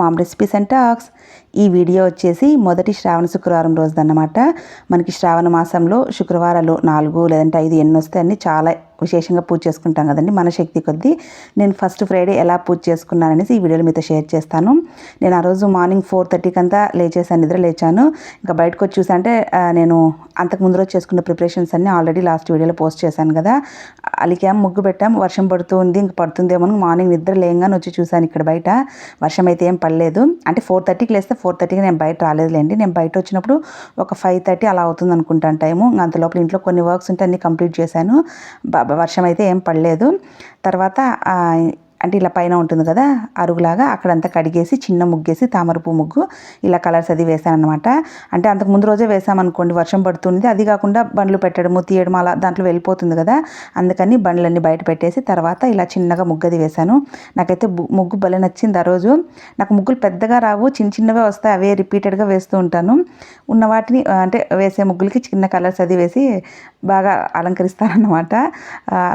Mom recipes and talks. ఈ video వచ్చేసి మొదటి శ్రావణ శుక్రవారం రోజుదన్నమాట. మనకి శ్రావణ మాసంలో శుక్రవారాలు నాలుగు లేదంటే ఐదు ఎన్ని వస్తే అన్ని చాలా విశేషంగా పూజ చేసుకుంటాం కదండి మన శక్తి కొద్దీ. నేను ఫస్ట్ ఫ్రైడే ఎలా పూజ చేసుకున్నాననేసి ఈ వీడియోలో మీతో షేర్ చేస్తాను. నేను ఆ రోజు మార్నింగ్ ఫోర్ థర్టీకి అంతా లేచేసాను నిద్ర లేచాను. ఇంకా బయటకు వచ్చి చూసాంటే నేను అంతకు ముందు రోజు చేసుకున్న ప్రిపరేషన్స్ అన్ని ఆల్రెడీ లాస్ట్ వీడియోలో పోస్ట్ చేశాను కదా. అలికాం ముగ్గు పెట్టాం వర్షం పడుతుంది ఇంక పడుతుందేమో మార్నింగ్ నిద్ర లేయంగానే వచ్చి చూశాను ఇక్కడ బయట. వర్షం అయితే ఏం పడలేదు అంటే ఫోర్ థర్టీకి లేస్తే ఫోర్ థర్టీకి నేను బయట రాలేదులేండి. నేను బయట వచ్చినప్పుడు ఒక ఫైవ్ థర్టీ అలా అవుతుంది అనుకుంటాను టైము. అంత లోపల ఇంట్లో కొన్ని వర్క్స్ ఉంటే అన్ని కంప్లీట్ చేశాను. వర్షం అయితే ఏం పడలేదు. తర్వాత అంటే ఇలా పైన ఉంటుంది కదా అరుగులాగా అక్కడంతా కడిగేసి చిన్న ముగ్గేసి తామరపు ముగ్గు ఇలా కలర్స్ అది వేసాను అనమాట అంటే అంతకు ముందు రోజే వేసామనుకోండి వర్షం పడుతుంది. అది కాకుండా బండ్లు పెట్టడము తీయడం అలా దాంట్లో వెళ్ళిపోతుంది కదా. అందుకని బండ్లన్నీ బయట పెట్టేసి తర్వాత ఇలా చిన్నగా ముగ్గది వేశాను. నాకైతే ముగ్గు భలే నచ్చింది ఆ రోజు. నాకు ముగ్గులు పెద్దగా రావు చిన్న చిన్నవే వస్తాయి. అవే రిపీటెడ్గా వేస్తూ ఉంటాను. ఉన్న వాటిని అంటే వేసే ముగ్గులకి చిన్న కలర్స్ అది వేసి బాగా అలంకరిస్తారన్నమాట.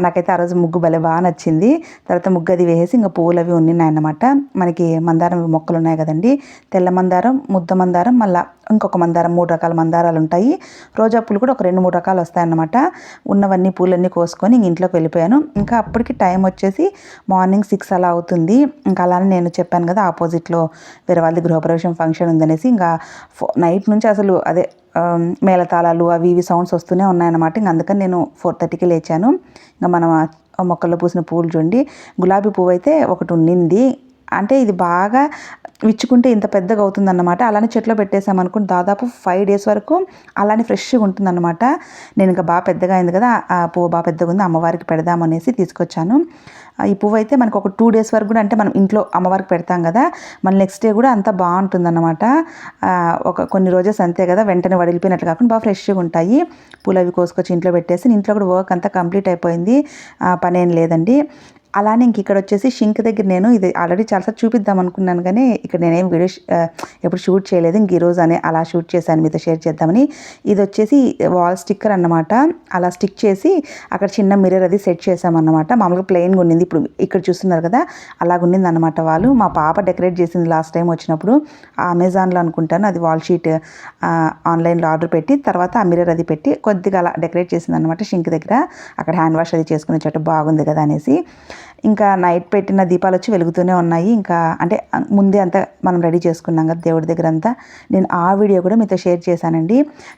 నాకైతే ఆ రోజు ముగ్గు భలే బాగా నచ్చింది. తర్వాత ముగ్గు అది వేసేసి ఇంకా పువ్వులు అవి ఉన్నాయన్నమాట మనకి మందారం మొక్కలు ఉన్నాయి కదండి. తెల్ల మందారం ముద్ద మందారం మళ్ళీ ఇంకొక మందారం మూడు రకాల మందారాలు ఉంటాయి. రోజా పూలు కూడా ఒక రెండు మూడు రకాలు వస్తాయన్నమాట. ఉన్నవన్నీ పూలన్నీ కోసుకొని ఇంట్లోకి వెళ్ళిపోయాను. ఇంకా అప్పటికి టైం వచ్చేసి మార్నింగ్ సిక్స్ అలా అవుతుంది. ఇంకా అలానే నేను చెప్పాను కదా ఆపోజిట్లో వేరే వాళ్ళది గృహప్రవేశం ఫంక్షన్ ఉందనేసి ఇంకా ఫో- నైట్ నుంచి అసలు అదే మేళతాళాలు అవి ఇవి సౌండ్స్ వస్తూనే ఉన్నాయన్నమాట. ఇంక అందుకని నేను ఫోర్ థర్టీకి లేచాను. ఇంకా మనం మొక్కల్లో పూసిన పూలు చూడండి. గులాబీ పువ్వు అయితే ఒకటి ఉండింది. అంటే ఇది బాగా విచ్చుకుంటే ఇంత పెద్దగా అవుతుందన్నమాట. అలానే చెట్లో పెట్టేసామనుకుని దాదాపు ఫైవ్ డేస్ వరకు అలానే ఫ్రెష్గా ఉంటుందన్నమాట. నేను ఇంకా బాగా పెద్దగా అయింది కదా ఆ పువ్వు బాగా పెద్దగా ఉంది అమ్మవారికి పెడదామనేసి తీసుకొచ్చాను. ఈ పువ్వు అయితే మనకు ఒక టూ డేస్ వరకు కూడా అంటే మనం ఇంట్లో అమ్మవారికి పెడతాం కదా మళ్ళీ నెక్స్ట్ డే కూడా అంత బాగుంటుందన్నమాట. ఒక కొన్ని రోజెస్ అంతే కదా వెంటనే వడిలిపోయినట్లు కాకుండా బాగా ఫ్రెష్గా ఉంటాయి. పూలు అవి కోసుకొచ్చి ఇంట్లో పెట్టేసి ఇంట్లో కూడా వర్క్ అంతా కంప్లీట్ అయిపోయింది. పనేం లేదండి. అలానే ఇంక ఇక్కడ వచ్చేసి షింక్ దగ్గర నేను ఇది ఆల్రెడీ చాలాసార్లు చూపిద్దాం అనుకున్నాను కానీ ఇక్కడ నేనేం వీడియో ఎప్పుడు షూట్ చేయలేదు. ఇంక ఈరోజు అనే అలా షూట్ చేశాను మీతో షేర్ చేద్దామని. ఇది వచ్చేసి వాల్ స్టిక్కర్ అన్నమాట. అలా స్టిక్ చేసి అక్కడ చిన్న మిర్రర్ అది సెట్ చేసామన్నమాట మామూలుగా ప్లెయిన్గా ఉండింది ఇప్పుడు ఇక్కడ చూస్తున్నారు కదా అలాగ ఉండింది అనమాట వాళ్ళు. మా పాప డెకరేట్ చేసింది లాస్ట్ టైం వచ్చినప్పుడు ఆ అమెజాన్లో అనుకుంటాను. అది వాల్ షీట్ ఆన్లైన్లో ఆర్డర్ పెట్టి తర్వాత ఆ మిర్రర్ అది పెట్టి కొద్దిగా అలా డెకరేట్ చేసింది అనమాట షింక్ దగ్గర. అక్కడ హ్యాండ్ వాష్ అది చేసుకునే చోట బాగుంది కదా అనేసి. ఇంకా నైట్ పెట్టిన దీపాలు వచ్చి వెలుగుతూనే ఉన్నాయి. ఇంకా అంటే ముందే అంతా మనం రెడీ చేసుకున్నాం కదా దేవుడి దగ్గర అంతా. నేను ఆ వీడియో కూడా మీతో షేర్ చేశానండి.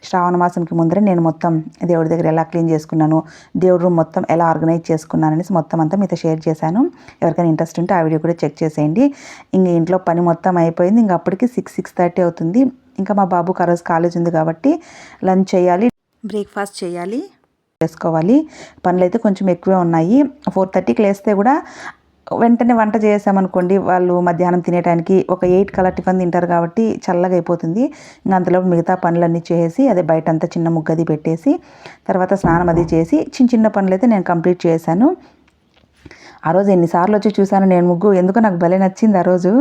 శ్రావణ మాసంకి ముందరే నేను మొత్తం దేవుడి దగ్గర ఎలా క్లీన్ చేసుకున్నాను దేవుడి రూమ్ మొత్తం ఎలా ఆర్గనైజ్ చేసుకున్నాను అనేసి మొత్తం అంతా మీతో షేర్ చేశాను. ఎవరికైనా ఇంట్రెస్ట్ ఉంటే ఆ వీడియో కూడా చెక్ చేసేయండి. ఇంక ఇంట్లో పని మొత్తం అయిపోయింది. ఇంకా అప్పటికి సిక్స్ సిక్స్ థర్టీ అవుతుంది. ఇంకా మా బాబుకి ఆ రోజు కాలేజ్ ఉంది కాబట్టి లంచ్ చేయాలి. బ్రేక్ఫాస్ట్ చేయాలి. చేసుకోవాలి పనులు అయితే కొంచెం ఎక్కువే ఉన్నాయి. ఫోర్ థర్టీకి లేస్తే కూడా వెంటనే వంట చేసామనుకోండి వాళ్ళు మధ్యాహ్నం తినేటానికి ఒక ఎయిట్ కలర్ టిఫిన్ తింటారు కాబట్టి చల్లగా అయిపోతుంది. ఇంకా అంతలో మిగతా పనులన్నీ చేసి అదే బయట అంతా చిన్న ముగ్గది పెట్టేసి తర్వాత స్నానం అది చేసి చిన్న చిన్న పనులు అయితే నేను కంప్లీట్ చేశాను. ఆ రోజు ఎన్నిసార్లు వచ్చి చూశాను నేను ముగ్గు. ఎందుకో నాకు భలే నచ్చింది ఆ రోజు.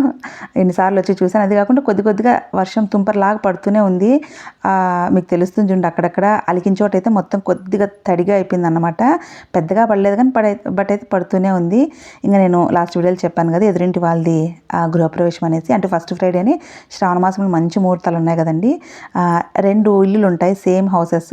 ఎన్నిసార్లు వచ్చి చూశాను. అది కాకుండా కొద్ది కొద్దిగా వర్షం తుంపర్లాగా పడుతూనే ఉంది. మీకు తెలుస్తుంది చూడండి అక్కడక్కడ అలికిన చోట అయితే మొత్తం కొద్దిగా తడిగా అయిపోయింది అనమాట పెద్దగా పడలేదు కానీ పడే బట్ అయితే పడుతూనే ఉంది. ఇంకా నేను లాస్ట్ వీడియోలో చెప్పాను కదా ఎదురింటి వాళ్ళది ఆ, గృహప్రవేశం అనేసి. అంటే ఫస్ట్ ఫ్రైడేని శ్రావణ మాసంలో మంచి ముహూర్తాలు ఉన్నాయి కదండి. రెండు ఇల్లులు ఉంటాయి సేమ్ హౌసెస్.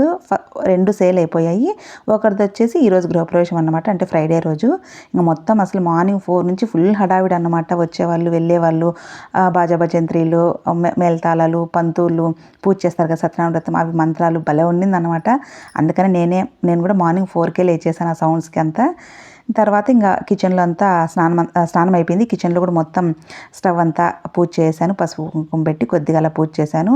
రెండు సేల్ అయిపోయాయి. ఒకరిది వచ్చేసి ఈరోజు గృహప్రవేశం అన్నమాట. అంటే ఫ్రైడే రోజు. ఇంకా మొత్తం మొత్తం అసలు మార్నింగ్ ఫోర్ నుంచి ఫుల్ హడావిడి అన్నమాట. వచ్చేవాళ్ళు వెళ్ళేవాళ్ళు ఆ, బాజా భజంత్రీలు మె- పంతులు పూజ చేస్తారు కదా సత్యనారాయణ వ్రతం అవి మంత్రాలు భలే ఉండింది అనమాట అందుకని నేనే నేను కూడా మార్నింగ్ ఫోర్కే లేచేసాను ఆ సౌండ్స్కి అంతా. తర్వాత ఇంకా కిచెన్లో అంతా స్నానం స్నానం అయిపోయింది కిచెన్లో కూడా మొత్తం స్టవ్ అంతా పూజ చేశాను. పసుపు కుంకుమ పెట్టి కొద్దిగా అలా పూజ చేశాను.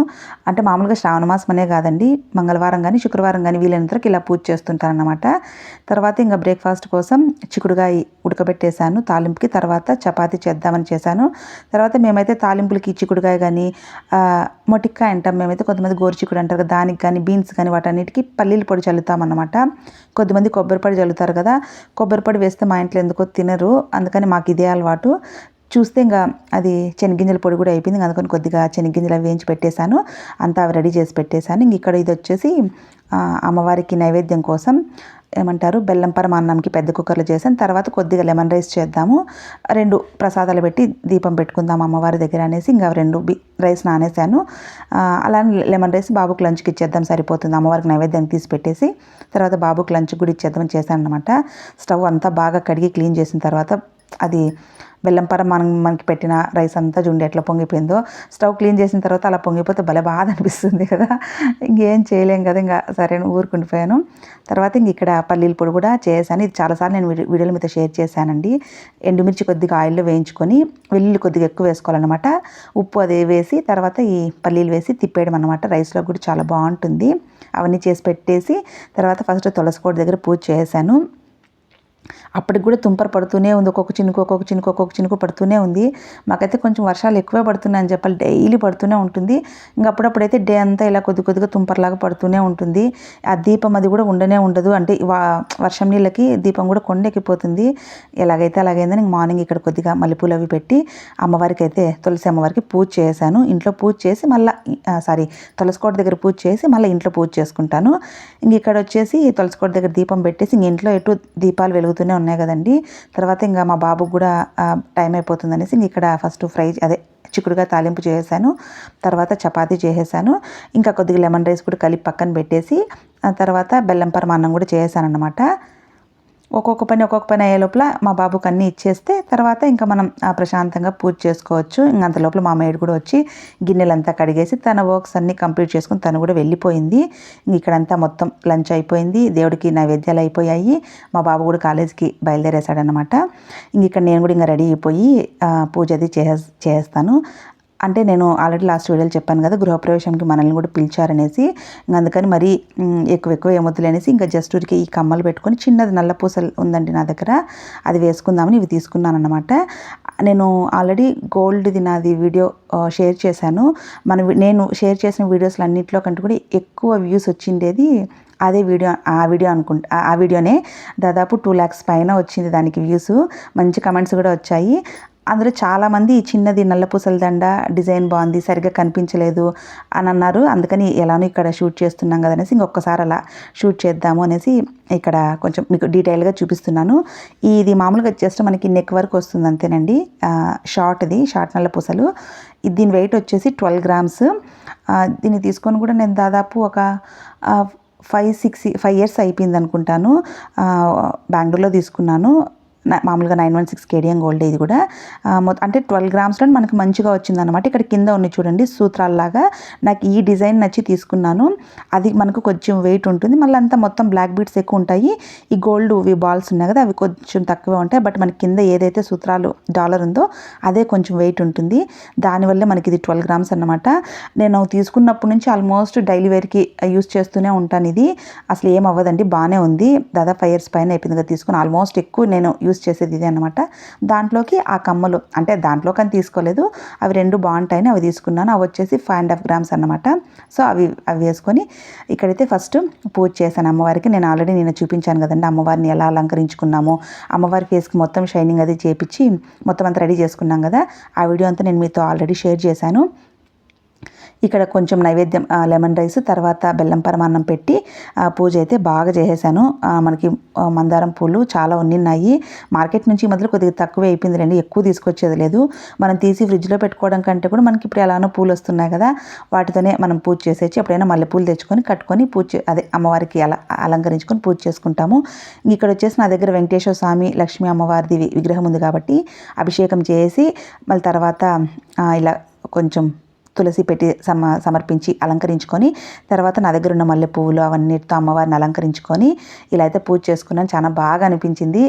అంటే మామూలుగా శ్రావణ మాసం అనే కాదండి. మంగళవారం కానీ శుక్రవారం కానీ వీలైనంతరకు ఇలా పూజ చేస్తుంటాను అనమాట తర్వాత ఇంకా బ్రేక్ఫాస్ట్ కోసం చిక్కుడుగాయ ఉడకబెట్టేశాను తాలింపుకి. తర్వాత చపాతీ చేద్దామని చేశాను. తర్వాత మేమైతే తాలింపులకి చిక్కుడుగాయ కానీ మొటిక్కాయ అంటాం మేమైతే. కొంతమంది గోరుచిక్కుడు అంటారు కదా దానికి కానీ బీన్స్ కానీ వాటన్నిటికీ పల్లీల పొడి చల్లుతామన్నమాట. కొద్దిమంది కొబ్బరి పొడి చల్లుతారు కదా కొబ్బరి పొడి వేస్తే మా ఇంట్లో ఎందుకో తినరు. అందుకని మాకు ఇదే అలవాటు. చూస్తే ఇంకా అది శనగింజల పొడి కూడా అయిపోయింది. అందుకని కొద్దిగా శనగింజలు అవి వేయించి పెట్టేశాను. అంతా అవి రెడీ చేసి పెట్టేశాను. ఇంక ఇక్కడ ఇది వచ్చేసి అమ్మవారికి నైవేద్యం కోసం ఏమంటారు? బెల్లం పరమాన్నంకి పెద్ద కుక్కర్లో చేసాను తర్వాత కొద్దిగా లెమన్ రైస్ చేద్దాము. రెండు ప్రసాదాలు పెట్టి దీపం పెట్టుకుందాం అమ్మవారి దగ్గర అనేసి ఇంకా రెండు బి రైస్ నానేసాను అలా అలానే లెమన్ రైస్ బాబుకి లంచ్కి ఇచ్చేద్దాం సరిపోతుంది. అమ్మవారికి నైవేద్యం తీసి పెట్టేసి తర్వాత బాబుకి లంచ్ కూడా ఇచ్చేద్దాం చేశాను అనమాట స్టవ్ అంతా బాగా కడిగి క్లీన్ చేసిన తర్వాత అది బెల్లం పర మనం మనకి పెట్టిన రైస్ అంతా చూడండి ఎట్లా పొంగిపోయిందో స్టవ్ క్లీన్ చేసిన తర్వాత అలా పొంగిపోతే భలే బాధ అనిపిస్తుంది కదా. ఇంకేం చేయలేం కదా ఇంకా సరే అని ఊరుకుండిపోయాను తర్వాత ఇంక ఇక్కడ పల్లీల పొడి కూడా చేశాను. ఇది చాలాసార్లు నేను వీడియో వీడియోల మీద షేర్ చేశానండి. ఎండుమిర్చి కొద్దిగా ఆయిల్లో వేయించుకొని వెల్లుల్లి కొద్దిగా ఎక్కువ వేసుకోవాలన్నమాట. ఉప్పు అది వేసి తర్వాత ఈ పల్లీలు వేసి తిప్పేయడం అనమాట రైస్లో కూడా చాలా బాగుంటుంది. అవన్నీ చేసి పెట్టేసి తర్వాత ఫస్ట్ తులసి కోట దగ్గర పూజ చేశాను. అప్పటికి కూడా తుంపర పడుతూనే ఉంది. ఒక్కొక్క చినుకు ఒక్కొక్క చినుకు ఒక్కొక్క చినుకు పడుతూనే ఉంది. మాకైతే కొంచెం వర్షాలు ఎక్కువే పడుతున్నాయని చెప్పాలి. డైలీ పడుతూనే ఉంటుంది. ఇంకా అప్పుడప్పుడైతే డే అంతా ఇలా కొద్ది కొద్దిగా తుంపరలాగా పడుతూనే ఉంటుంది. ఆ దీపం అది కూడా ఉండనే ఉండదు. అంటే వా వర్షం నీళ్ళకి దీపం కూడా కొండెక్కిపోతుంది. ఎలాగైతే అలాగైందని మార్నింగ్ ఇక్కడ కొద్దిగా మల్లెపూలు అవి పెట్టి అమ్మవారికి అయితే తులసి అమ్మవారికి పూజ చేశాను. ఇంట్లో పూజ చేసి మళ్ళీ సారీ తులసికోట దగ్గర పూజ చేసి మళ్ళీ ఇంట్లో పూజ చేసుకుంటాను. ఇంక ఇక్కడ వచ్చేసి తులసికోట దగ్గర దీపం పెట్టేసి ఇంక ఇంట్లో ఎటు దీపాలు వెలుగుతూనే ఉన్నాయి కదండి. తర్వాత ఇంకా మా బాబుకు కూడా టైం అయిపోతుంది అనేసి ఇక్కడ ఫస్ట్ ఫ్రై అదే చిక్కుడుగా తాలింపు చేసేసాను. తర్వాత చపాతీ చేసేసాను. ఇంకా కొద్దిగా లెమన్ రైస్ కూడా కలిపి పక్కన పెట్టేసి ఆ తర్వాత బెల్లం పరమాన్నం కూడా చేసేసాను అనమాట ఒక్కొక్క పని ఒక్కొక్క పని అయ్యే లోపల మా బాబుకి అన్నీ ఇచ్చేస్తే తర్వాత ఇంకా మనం ప్రశాంతంగా పూజ చేసుకోవచ్చు. ఇంకా అంత లోపల మా మేడు కూడా వచ్చి గిన్నెలంతా కడిగేసి తన వర్క్స్ అన్నీ కంప్లీట్ చేసుకుని తను కూడా వెళ్ళిపోయింది. ఇక్కడంతా మొత్తం లంచ్ అయిపోయింది. దేవుడికి నైవేద్యాలు అయిపోయాయి. మా బాబు కూడా కాలేజీకి బయలుదేరేశాడనమాట ఇంక ఇక్కడ నేను కూడా ఇంకా రెడీ అయిపోయి పూజ అది చేసే చేస్తాను. అంటే నేను ఆల్రెడీ లాస్ట్ వీడియోలో చెప్పాను కదా గృహప్రవేశంకి మనల్ని కూడా పిలిచారనేసి అందుకని మరీ ఎక్కువ ఎక్కువ ఏమొద్దులే అనేసి ఇంకా జస్ట్ ఊరికి ఈ కమ్మలు పెట్టుకొని చిన్నది నల్ల పూసలు ఉందండి నా దగ్గర అది వేసుకుందామని ఇవి తీసుకున్నాను అనమాట నేను ఆల్రెడీ గోల్డ్ది నాది వీడియో షేర్ చేశాను. మన నేను షేర్ చేసిన వీడియోస్లు అన్నింటిలో కంటే కూడా ఎక్కువ వ్యూస్ వచ్చిండేది అదే వీడియో ఆ వీడియో అనుకుంటా ఆ వీడియోనే దాదాపు టూ ల్యాక్స్ పైన వచ్చింది దానికి వ్యూస్ మంచి కమెంట్స్ కూడా వచ్చాయి. అందులో చాలామంది చిన్నది నల్లపూసల దండ డిజైన్ బాగుంది సరిగ్గా కనిపించలేదు అని అన్నారు. అందుకని ఎలానో ఇక్కడ షూట్ చేస్తున్నాం కదా అనేసి ఇంకొకసారి అలా షూట్ చేద్దాము అనేసి ఇక్కడ కొంచెం మీకు డీటెయిల్గా చూపిస్తున్నాను. ఇది మామూలుగా జస్ట్ మనకి నెక్ వరకు వస్తుంది అంతేనండి. షార్ట్ది షార్ట్ ఇది షార్ట్ దీని వెయిట్ వచ్చేసి ట్వెల్వ్ గ్రామ్స్ దీన్ని తీసుకొని కూడా నేను దాదాపు ఒక ఫైవ్ సిక్స్ ఫైవ్ ఇయర్స్ అయిపోయింది అనుకుంటాను. బెంగళూరులో తీసుకున్నాను. మామూలుగా nine one six KDM gold ఇది కూడా. అంటే ట్వెల్వ్ గ్రామ్స్లో మనకు మంచిగా వచ్చిందనమాట ఇక్కడ కింద ఉన్నాయి చూడండి సూత్రాల్లాగా. నాకు ఈ డిజైన్ నచ్చి తీసుకున్నాను. అది మనకు కొంచెం వెయిట్ ఉంటుంది. మళ్ళీ అంతా మొత్తం బ్లాక్ బీట్స్ ఎక్కువ ఉంటాయి. ఈ గోల్డ్ ఇవి బాల్స్ ఉన్నాయి కదా అవి కొంచెం తక్కువే ఉంటాయి. బట్ మనకి కింద ఏదైతే సూత్రాలు డాలర్ ఉందో అదే కొంచెం వెయిట్ ఉంటుంది. దానివల్లే మనకి ఇది ట్వెల్వ్ గ్రామ్స్ అనమాట నేను తీసుకున్నప్పటి నుంచి ఆల్మోస్ట్ డైలీ వేర్కి యూస్ చేస్తూనే ఉంటాను ఇది. అసలు ఏం అవ్వదండి బాగానే ఉంది. దాదాపు ఫైవ్ ఇయర్స్ పైన అయిపోయిందిగా తీసుకుని. ఆల్మోస్ట్ ఎక్కువ నేను యూస్ చేసేది ఇదే అనమాట దాంట్లోకి ఆ కమ్మలు అంటే దాంట్లో కానీ తీసుకోలేదు. అవి రెండు బాగుంటాయని అవి తీసుకున్నాను. అవి వచ్చేసి ఫైవ్ అండ్ హాఫ్ గ్రామ్స్ అనమాట సో అవి అవి వేసుకొని ఇక్కడైతే ఫస్ట్ పూజ చేశాను అమ్మవారికి. నేను ఆల్రెడీ నేను చూపించాను కదండి అమ్మవారిని ఎలా అలంకరించుకున్నామో. అమ్మవారి ఫేస్కి మొత్తం షైనింగ్ అది చేపించి మొత్తం అంతా రెడీ చేసుకున్నాం కదా. ఆ వీడియో అంతా నేను మీతో ఆల్రెడీ షేర్ చేశాను. ఇక్కడ కొంచెం నైవేద్యం లెమన్ రైస్ తర్వాత బెల్లం పరమాన్నం పెట్టి పూజ అయితే బాగా చేసేసాను. మనకి మందారం పూలు చాలా ఉన్నాయి మార్కెట్ నుంచి మొదలు మధ్యలో కొద్దిగా తక్కువ అయిపోయింది రండి ఎక్కువ తీసుకొచ్చేది లేదు. మనం తీసి ఫ్రిడ్జ్లో పెట్టుకోవడం కంటే కూడా మనకి ఇప్పుడు ఎలానో పూలు వస్తున్నాయి కదా వాటితోనే మనం పూజ చేసేసి ఎప్పుడైనా మల్లెపూలు తెచ్చుకొని కట్టుకొని పూజ అదే అమ్మవారికి అలా అలంకరించుకొని పూజ చేసుకుంటాము. ఇక్కడ వచ్చేసి నా దగ్గర వెంకటేశ్వర స్వామి లక్ష్మీ అమ్మవారిది విగ్రహం ఉంది కాబట్టి అభిషేకం చేసి మళ్ళీ తర్వాత ఇలా కొంచెం తులసి పెట్టి సమ సమర్పించి అలంకరించుకొని తర్వాత నా దగ్గర ఉన్న మల్లె పువ్వులు అవన్నిటితో అమ్మవారిని అలంకరించుకొని ఇలా అయితే పూజ చేసుకున్నాను. చాలా బాగా అనిపించింది.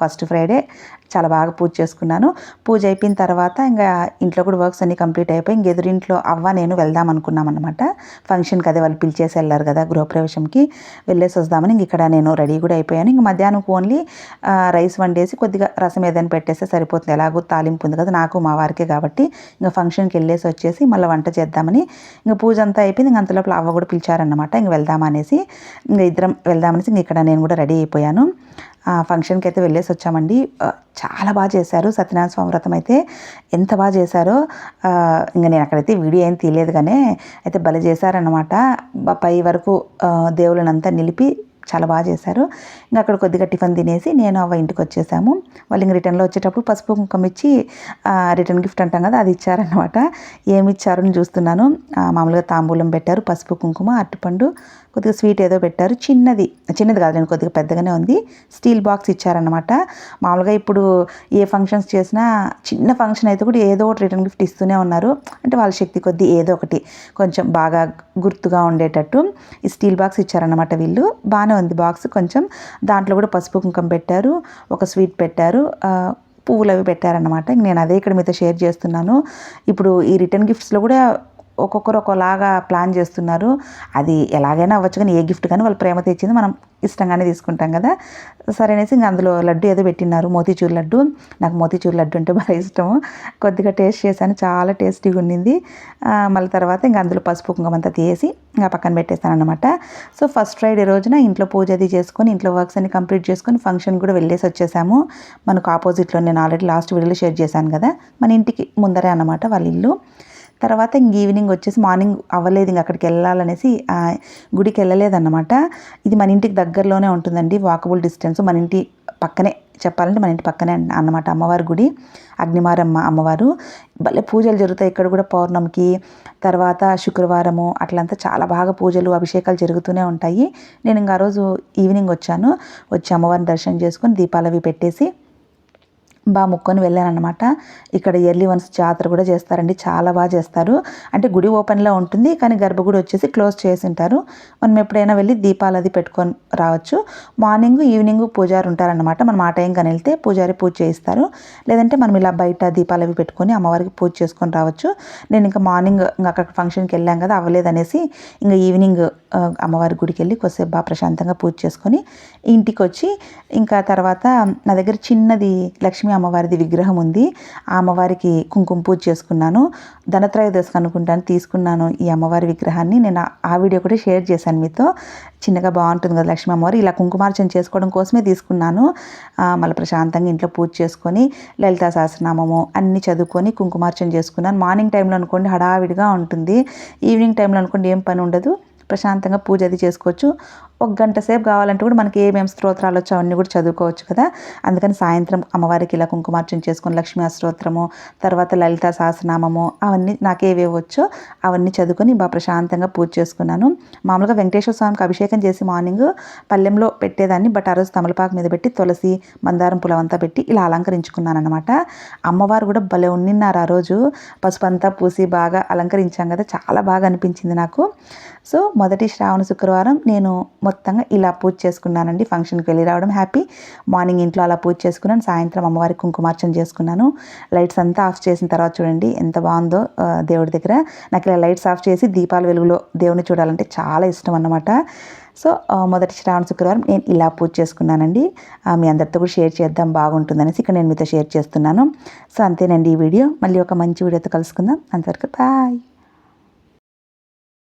ఫస్ట్ ఫ్రైడే చాలా బాగా పూజ చేసుకున్నాను. పూజ అయిపోయిన తర్వాత ఇంకా ఇంట్లో కూడా వర్క్స్ అన్ని కంప్లీట్ అయిపోయి ఇంక ఎదురింట్లో అవ్వ నేను వెళ్దాం అనుకున్నాం అనమాట ఫంక్షన్కి అదే వాళ్ళు పిలిచేసి వెళ్ళారు కదా గృహప్రవేశంకి. వెళ్ళేసి వద్దామని ఇంక ఇక్కడ నేను రెడీ కూడా అయిపోయాను. ఇంక మధ్యాహ్నం ఓన్లీ రైస్ వండేసి కొద్దిగా రసం ఏదైనా పెట్టేస్తే సరిపోతుంది. ఎలాగో తాలింపు ఉంది కదా నాకు మా వారికే కాబట్టి. ఇంకా ఫంక్షన్కి వెళ్ళేసి వచ్చేసి మళ్ళీ వంట చేద్దామని ఇంకా పూజ అంతా అయిపోయింది. ఇంక అంతలోపల అవ్వ కూడా పిలిచారనమాట ఇంక వెళ్దామనేసి ఇంకా ఇద్దరం వెళ్దామనేసి ఇంక ఇక్కడ నేను కూడా రెడీ అయిపోయాను. ఆ ఫంక్షన్కి అయితే వెళ్ళేసి వచ్చామండి. చాలా బాగా చేశారు. సత్యనారాయణ స్వామి వ్రతం అయితే ఎంత బాగా చేశారో ఇంక ఇంకా నేను అక్కడైతే వీడియో ఏం తీయలేదు కానీ అయితే భలే చేశారనమాట పై వరకు ఆ, దేవుళ్ళనంతా నిలిపి చాలా బాగా చేశారు. ఇంకా అక్కడ కొద్దిగా టిఫిన్ తినేసి నేను అవ్వ ఇంటికి వచ్చేసాము. వాళ్ళు ఇంక రిటర్న్లో వచ్చేటప్పుడు పసుపు కుంకుమ ఇచ్చి రిటర్న్ గిఫ్ట్ అంటాం కదా అది ఇచ్చారనమాట ఏమి ఇచ్చారు అని చూస్తున్నాను. మామూలుగా తాంబూలం పెట్టారు పసుపు కుంకుమ అరటిపండు కొద్దిగా స్వీట్ ఏదో పెట్టారు. చిన్నది. చిన్నది కాదు కొద్దిగా పెద్దగానే ఉంది. స్టీల్ బాక్స్ ఇచ్చారనమాట మామూలుగా ఇప్పుడు ఏ ఫంక్షన్స్ చేసినా చిన్న ఫంక్షన్ అయితే కూడా ఏదో ఒకటి రిటర్న్ గిఫ్ట్ ఇస్తూనే ఉన్నారు. అంటే వాళ్ళ శక్తి కొద్దీ ఏదో ఒకటి కొంచెం బాగా గుర్తుగా ఉండేటట్టు ఈ స్టీల్ బాక్స్ ఇచ్చారనమాట వీళ్ళు. బాగానే ఉంది బాక్స్ కొంచెం. దాంట్లో కూడా పసుపు కుంకం పెట్టారు. ఒక స్వీట్ పెట్టారు. పువ్వులు అవి పెట్టారనమాట నేను అదే ఇక్కడ మీతో షేర్ చేస్తున్నాను. ఇప్పుడు ఈ రిటర్న్ గిఫ్ట్స్లో కూడా ఒక్కొక్కరు ఒకలాగా ప్లాన్ చేస్తున్నారు. అది ఎలాగైనా అవ్వచ్చు కానీ ఏ గిఫ్ట్ కానీ వాళ్ళు ప్రేమ తెచ్చింది మనం ఇష్టంగానే తీసుకుంటాం కదా. సరే అనేసి ఇంక అందులో లడ్డు ఏదో పెట్టినారు మోతీచూర్ లడ్డు. నాకు మోతీచూర్ లడ్డు అంటే బాగా ఇష్టము. కొద్దిగా టేస్ట్ చేశాను. చాలా టేస్టీగా ఉండింది. మళ్ళీ తర్వాత ఇంక అందులో పసుపు కుంకం అంతా తీసి ఇంకా పక్కన పెట్టేస్తాను అనమాట సో ఫస్ట్ ఫ్రైడే రోజున ఇంట్లో పూజ అది చేసుకొని ఇంట్లో వర్క్స్ అన్ని కంప్లీట్ చేసుకొని ఫంక్షన్ కూడా వెళ్ళేసి వచ్చేసాము. మనకు ఆపోజిట్లో నేను ఆల్రెడీ లాస్ట్ వీడియోలో షేర్ చేశాను కదా. మన ఇంటికి ముందరే అన్నమాట వాళ్ళ ఇల్లు. తర్వాత ఇంక ఈవినింగ్ వచ్చేసి మార్నింగ్ అవ్వలేదు ఇంక అక్కడికి వెళ్ళాలనేసి గుడికి వెళ్ళలేదన్నమాట. ఇది మన ఇంటికి దగ్గరలోనే ఉంటుందండి వాకబుల్ డిస్టెన్స్ మన ఇంటి పక్కనే చెప్పాలంటే మన ఇంటి పక్కనే అన్నమాట అమ్మవారి గుడి అగ్నిమారమ్మ అమ్మవారు. భలే పూజలు జరుగుతాయి ఇక్కడ కూడా పౌర్ణమికి. తర్వాత శుక్రవారము అట్లంతా చాలా బాగా పూజలు అభిషేకాలు జరుగుతూనే ఉంటాయి. నేను ఇంకా ఆ రోజు ఈవినింగ్ వచ్చాను. వచ్చి అమ్మవారిని దర్శనం చేసుకొని దీపాలవి పెట్టేసి బాగా ముక్కొని వెళ్ళాను అనమాట ఇక్కడ ఎర్లీ వన్స్ జాతర కూడా చేస్తారండి. చాలా బాగా చేస్తారు. అంటే గుడి ఓపెన్లో ఉంటుంది. కానీ గర్భగుడి వచ్చేసి క్లోజ్ చేసి ఉంటారు. మనం ఎప్పుడైనా వెళ్ళి దీపాలు అది పెట్టుకొని రావచ్చు. మార్నింగ్ ఈవినింగ్ పూజారి ఉంటారనమాట మనం ఆ టైం కానీ వెళ్తే పూజారి పూజ చేయిస్తారు. లేదంటే మనం ఇలా బయట దీపాలు అవి పెట్టుకొని అమ్మవారికి పూజ చేసుకొని రావచ్చు. నేను ఇంకా మార్నింగ్ ఇంకా అక్కడ ఫంక్షన్కి వెళ్ళాం కదా అవ్వలేదనేసి ఇంకా ఈవినింగ్ అమ్మవారి గుడికి వెళ్ళి కొద్దిసేపు బాగా ప్రశాంతంగా పూజ చేసుకొని ఇంటికి వచ్చి ఇంకా తర్వాత నా దగ్గర చిన్నది లక్ష్మీ అమ్మవారిది విగ్రహం ఉంది. ఆ అమ్మవారికి కుంకుమ పూజ చేసుకున్నాను. ధనత్రయోదశి అనుకుంటాను తీసుకున్నాను ఈ అమ్మవారి విగ్రహాన్ని. నేను ఆ- వీడియో కూడా షేర్ చేశాను మీతో. చిన్నగా బాగుంటుంది కదా లక్ష్మీ అమ్మవారు. ఇలా కుంకుమార్చన చేసుకోవడం కోసమే తీసుకున్నాను. మళ్ళీ ప్రశాంతంగా ఇంట్లో పూజ చేసుకొని లలితా సహస్రనామము అన్నీ చదువుకొని కుంకుమార్చన చేసుకున్నాను. మార్నింగ్ టైంలో అనుకోండి హడావిడిగా ఉంటుంది. ఈవినింగ్ టైంలో అనుకోండి ఏం పని ఉండదు. ప్రశాంతంగా పూజ అది చేసుకోవచ్చు. ఒక గంట సేపు కావాలంటే కూడా మనకి ఏమేమి స్తోత్రాలు వచ్చో అవన్నీ కూడా చదువుకోవచ్చు కదా. అందుకని సాయంత్రం అమ్మవారికి ఇలా కుంకుమార్చన చేసుకుని లక్ష్మీ స్తోత్రము తర్వాత లలిత సహస్రనామము అవన్నీ నాకేవేవి వచ్చో అవన్నీ చదువుకొని బాగా ప్రశాంతంగా పూజ చేసుకున్నాను. మామూలుగా వెంకటేశ్వర స్వామికి అభిషేకం చేసి మార్నింగ్ పల్లెంలో పెట్టేదాన్ని బట్ ఆ రోజు తమలపాకు మీద పెట్టి తులసి మందారం పులవంతా అంతా పెట్టి ఇలా అలంకరించుకున్నాను అనమాట అమ్మవారు కూడా భలే ఉన్నిన్నారు ఆ రోజు. పసుపంతా పూసి బాగా అలంకరించాం కదా చాలా బాగా అనిపించింది నాకు. సో మొదటి శ్రావణ శుక్రవారం నేను మొత్తంగా ఇలా పూజ చేసుకున్నానండి. ఫంక్షన్కి వెళ్ళి రావడం హ్యాపీ మార్నింగ్ ఇంట్లో అలా పూజ చేసుకున్నాను. సాయంత్రం అమ్మవారి కుంకుమార్చన చేసుకున్నాను. లైట్స్ అంతా ఆఫ్ చేసిన తర్వాత చూడండి ఎంత బాగుందో దేవుడి దగ్గర. నాకు ఇలా లైట్స్ ఆఫ్ చేసి దీపాల వెలుగులో దేవుని చూడాలంటే చాలా ఇష్టం అన్నమాట. సో మొదటి శ్రావణ శుక్రవారం నేను ఇలా పూజ చేసుకున్నానండి. మీ అందరితో కూడా షేర్ చేద్దాం బాగుంటుందనేసి ఇక్కడ నేను మీతో షేర్ చేస్తున్నాను. సో అంతేనండి ఈ వీడియో. మళ్ళీ ఒక మంచి వీడియోతో కలుసుకుందాం. అంతవరకు బాయ్